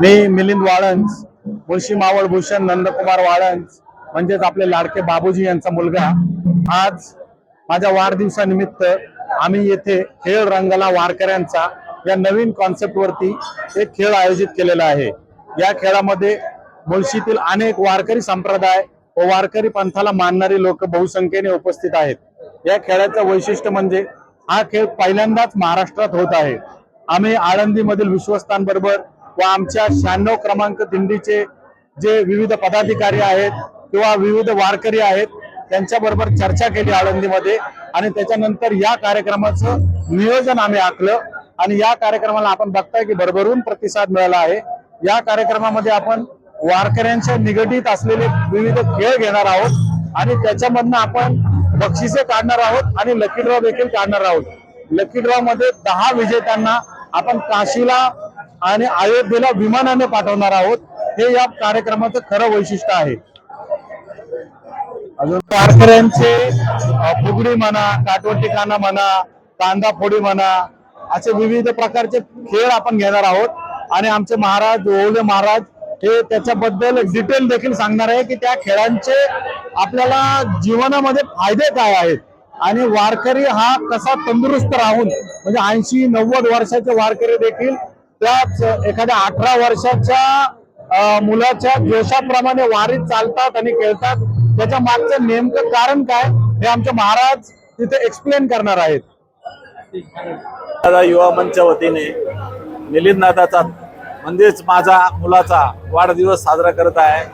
मी मिलिंद वाळंज मुळशी मावळ भूषण नंदकुमार वाळंज म्हणजेच आपले लाडके बाबूजी यांचा मुलगा. आज माझ्या वाढदिवसानिमित्त आम्ही येथे खेळ रंगला वारकऱ्यांचा या नवीन कॉन्सेप्ट वरती एक खेळ आयोजित केलेला आहे. या खेळामध्ये मुळशीतील अनेक वारकरी संप्रदाय व वारकरी पंथाला मानणारी लोक बहुसंख्येने उपस्थित आहेत. या खेळाचं वैशिष्ट्य म्हणजे हा खेळ पहिल्यांदाच महाराष्ट्रात होत आहे. आम्ही आळंदीमधील विश्वस्तांबरोबर व आमच्या शहाण्णव क्रमांक दिंडीचे जे विविध पदाधिकारी आहेत किंवा विविध वारकरी आहेत त्यांच्याबरोबर चर्चा केली आळंदीमध्ये आणि त्याच्यानंतर या कार्यक्रमाचं नियोजन आम्ही आखलं आणि या कार्यक्रमाला आपण बघताय की भरभरून प्रतिसाद मिळाला आहे. या कार्यक्रमामध्ये आपण वारकऱ्यांच्या निगडीत असलेले विविध खेळ घेणार आहोत आणि त्याच्यामधनं आपण बक्षिसे काढणार आहोत आणि लकी ड्रॉ देखील काढणार आहोत. लकी ड्रॉ मध्ये दहा विजेत्यांना आपण काशीला आणि अयोध्येला विमानाने पाठवणार आहोत. हे या कार्यक्रमाचं खरं वैशिष्ट्य आहे. अजून वारकऱ्यांचे फुगडी म्हणा काटवटी काना म्हणा कांदा फोडी म्हणा असे विविध प्रकारचे खेळ आपण घेणार आहोत. आणि आमचे महाराज ओवले महाराज हे त्याच्याबद्दल डिटेल देखील सांगणार आहे की त्या खेळांचे आपल्याला जीवनामध्ये फायदे काय आहेत? आणि वारकरी हा कसा तंदुरुस्त राहून म्हणजे ऐंशी नव्वद वर्षाचे वारकरी देखील त्याच एखाद्या अठरा वर्षाच्या मुलाच्या जोशाप्रमाणे वारीत चालतात आणि खेळतात. त्याच्या मागचं नेमकं कारण काय हे आमचे महाराज तिथे एक्सप्लेन करणार आहेत. युवा मंचच्या वतीने मिलिंदनाथाचा म्हणजेच माझा मुलाचा वाढदिवस साजरा करत आहे.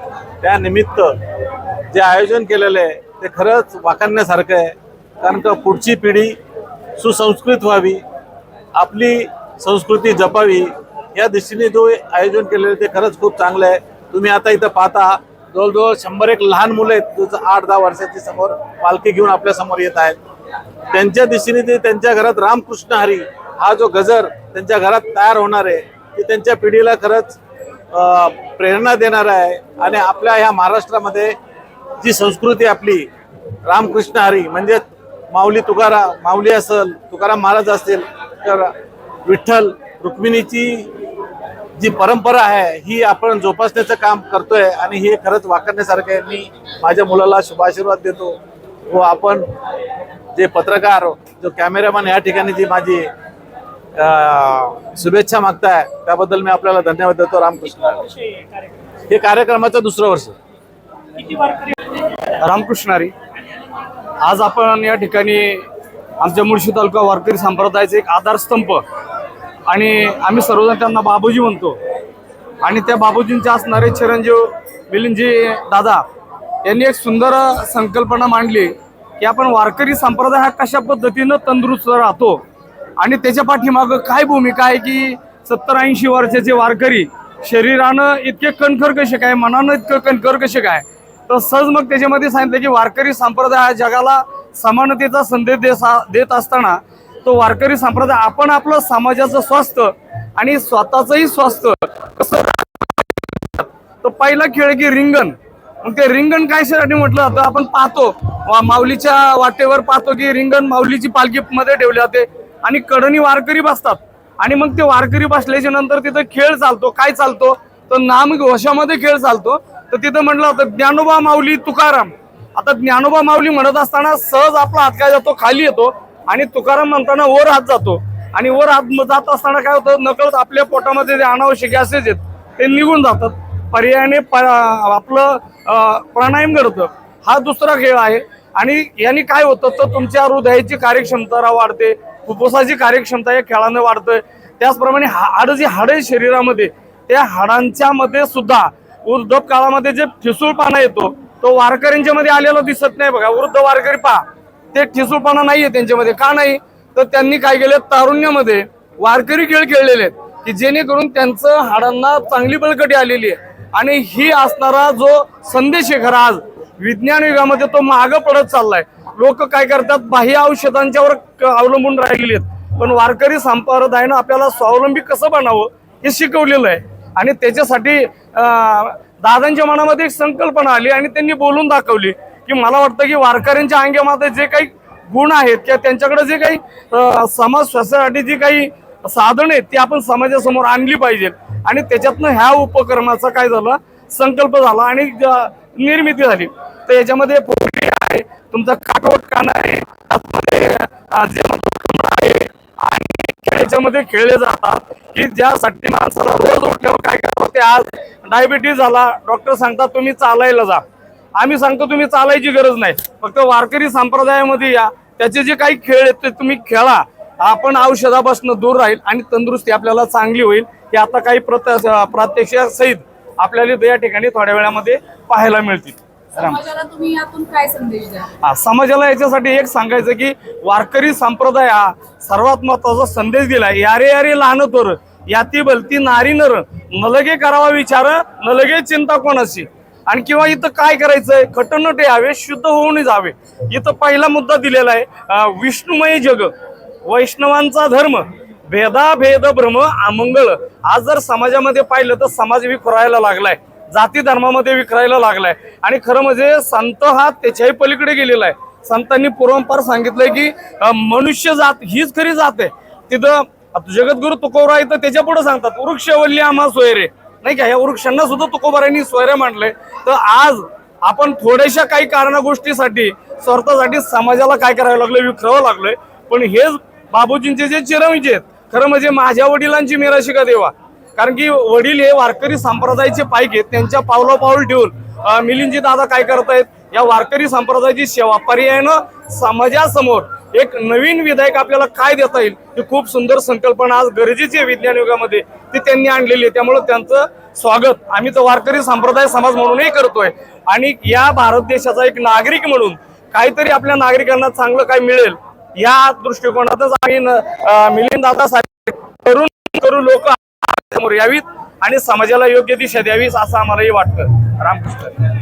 त्या निमित्त जे आयोजन केलेलं आहे ते खरंच वाकण्यासारखं आहे. कारण का पुढची पिढी सुसंस्कृत व्हावी. आपली संस्कृती जपावी या दृष्टीने जो आयोजन केलेलं आहे ते खरंच खूप चांगलं आहे. तुम्ही आता इथं पाहता जवळजवळ शंभर एक लहान मुलं आहेत तुझं आठ दहा वर्षाची समोर पालखी घेऊन आपल्यासमोर येत आहेत. त्यांच्या दिशेने ते त्यांच्या घरात रामकृष्ण हरी हा जो गजर त्यांच्या घरात तयार होणार आहे ते त्यांच्या पिढीला खरंच प्रेरणा देणार आहे. आणि आपल्या ह्या महाराष्ट्रामध्ये जी संस्कृती आपली रामकृष्ण हरी म्हणजे माऊली तुकारा माऊली असेल तुकाराम महाराज असतील तर विठ्ठल रुक्मिणीची जी परंपरा आहे ही आपण जोपासण्याचं काम करतोय आणि हे खरंच वाकरण्यासारखं आहे. मी माझ्या मुलाला शुभाशीर्वाद देतो व आपण जे पत्रकार जो कॅमेरामॅन या ठिकाणी जी माझी अं, शुभेच्छा मागताय त्याबद्दल मी आपल्याला धन्यवाद देतो. रामकृष्ण. हे कार्यक्रमाचं दुसरं वर्ष. रामकृष्णारी आज आपण या ठिकाणी आमच्या मुळशी तालुका वारकरी संप्रदायाचे एक आधारस्तंभ आणि आम्ही सर्वजण त्यांना बाबूजी म्हणतो. आणि त्या बाबूजींचे असणारे चिरंजीव मिलिंदजी दादा यांनी एक सुंदर संकल्पना मांडली की आपण वारकरी संप्रदाय हा कशा पद्धतीनं तंदुरुस्त राहतो आणि त्याच्या पाठीमागं काय भूमिका आहे की सत्तर ऐंशी वर्षाचे वारकरी शरीरानं इतके कणखर कसे काय मनानं इतकं कणखर कसे काय? तर सहज मग त्याच्यामध्ये सांगितलं की वारकरी संप्रदाय हा जगाला समानतेचा संदेश देत असताना तो वारकरी संप्रदाय आपण आपलं समाजाचं स्वास्थ्य आणि स्वतःचंही स्वास्थ्य कसं तो पहिला खेळ की रिंगण. मग ते रिंगण काय साठी म्हटलं जातं? आपण पाहतो. माऊलीच्या वाटेवर पाहतो की रिंगण माऊलीची पालखी मध्ये ठेवली जाते आणि कडणी वारकरी बसतात. आणि मग ते वारकरी बसल्याच्या नंतर तिथं खेळ चालतो. काय चालतो? तर नाम घोषामध्ये खेळ चालतो. तर तिथं म्हटलं जातं ज्ञानोबा माऊली तुकाराम. आता ज्ञानोबा माऊली म्हणत असताना सहज आपला हात काय जातो? खाली येतो. आणि तुकाराम म्हणताना वर हात जातो. आणि वर हात जात असताना काय होतं? नकळत आपल्या पोटामध्ये जे अनावश्यक गॅसेस आहेत ते निघून जातात. पर्यायाने प- आपलं प्राणायाम घडतं. हा दुसरा खेळ आहे. आणि यांनी काय होतं? तर तुमच्या हृदयाची कार्यक्षमता वाढते. फुफ्फुसाची कार्यक्षमता या खेळानं वाढतं त्याचप्रमाणे हाड जी हाड आहे शरीरामध्ये त्या हाडांच्या मध्ये सुद्धा वृद्ध काळामध्ये जे ठिसूळपणा येतो तो वारकऱ्यांच्या मध्ये आलेला दिसत नाही बघा. वृद्ध वारकरी पहा. ते ठिसूळपणा नाहीये त्यांच्यामध्ये. का नाही? तर त्यांनी काय केलं तारुण्यामध्ये वारकरी खेळ खेळलेले आहेत. की जेणेकरून त्यांचं हाडांना चांगली बळकटी आलेली आहे. आणि ही असणारा जो संदेश आहे खरा आज विज्ञान युगामध्ये तो मागं पडत चाललाय. लोक काय करतात? बाह्य औषधांच्यावर क- अवलंबून राहिलेले आहेत. पण वारकरी संप्रदायानं आपल्याला स्वावलंबी कसं बनावं हे शिकवलेलं आहे. आणि त्याच्यासाठी दादांच्या मनामध्ये एक संकल्पना आली आणि त्यांनी बोलून दाखवली. की मला वाटतं की वारकऱ्यांच्या अंगामध्ये जे काही गुण आहेत किंवा त्यांच्याकडे जे काही समाज स्वास्थ्यासाठी जी काही साधन आहेत ती आपण समाजासमोर आणली पाहिजेत आणि त्याच्यातनं ह्या उपक्रमाचा काय झालं? संकल्प झाला आणि निर्मिती झाली. तर याच्यामध्ये पोपटी आहे तुमचा काटवट कान आहे त्यामध्ये, जे आहे आणि याच्यामध्ये खेळले जातात. की ज्यासाठी माणसाला रोज उठल्यावर काय करावं ते आज डायबिटीज झाला डॉक्टर सांगतात तुम्ही चालायला जा. आम्ही सांगतो तुम्ही चालायची गरज नाही. फक्त वारकरी संप्रदायामध्ये या. त्याचे जे काही खेळ आहेत ते तुम्ही खेळा. आपण औषधापासून दूर राहील आणि तंदुरुस्ती आपल्याला चांगली होईल हे आता काही प्रत प्रात्यक्षिक आपल्याला या ठिकाणी थोड्या वेळामध्ये पाहायला मिळतील. हा, समाजाला याच्यासाठी एक सांगायचं की वारकरी संप्रदाय हा सर्वात महत्त्वाचा संदेश दिलाय यारे यारे लहान तोर याती भलती नारी नर नलगे करावा विचार नलगे चिंता कोणाची आणि किंवा इथं काय करायचंय? खटनटे यावे शुद्ध होऊन जावे. इथं पहिला मुद्दा दिलेला आहे विष्णुमय जग. वैष्णवांचा धर्म भेदाभेद भ्रम अमंगळ. आज जर समाजामध्ये पाहिलं तर समाज विखरायला लागलाय. जाती धर्मामध्ये विखरायला लागलाय. आणि खरं म्हणजे संत हा त्याच्याही पलीकडे गेलेला आहे. संतांनी पूर्वंपार सांगितलंय की मनुष्य जात हीच खरी जात आहे. तिथं जगद्गुरु तुकोरा इथं त्याच्या पुढे सांगतात वृक्षवल्ली आम्हा सोयरे. नाही का या वृक्षांना सुद्धा तुकोबारांनी स्वैर्य मांडले. तर आज आपण थोड्याशा काही कारणा गोष्टीसाठी स्वार्थासाठी समाजाला काय करावं लागलं विखरावं लागलोय. पण हेच बाबूजींचे जे चिरंजीव आहेत खरं म्हणजे माझ्या वडिलांची मिराशिका देवा. कारण की वडील हे वारकरी संप्रदायाचे पायके आहेत त्यांच्या पावला पाऊल ठेवून मिलिंदजी दादा काय करतायत या वारकरी संप्रदायाची सेवा पर्यायानं समाजासमोर एक नवीन विधायक आपल्याला काय देता येईल? ही खूप सुंदर संकल्पना आज गरजेची आहे विज्ञान युगामध्ये. ती त्यांनी आणलेली आहे. त्यामुळे त्यांचं स्वागत. आम्ही तर वारकरी संप्रदाय समाज म्हणूनही करतोय. आणि या भारत देशाचा एक नागरिक म्हणून काहीतरी आपल्या नागरिकांना चांगलं काय मिळेल या दृष्टिकोनातच आम्ही मिलिंद दादा साहेब तरुण करू लोक समोर यावीत आणि समाजाला योग्य दिशा द्यावीत असं आम्हालाही वाटतं. रामकृष्ण.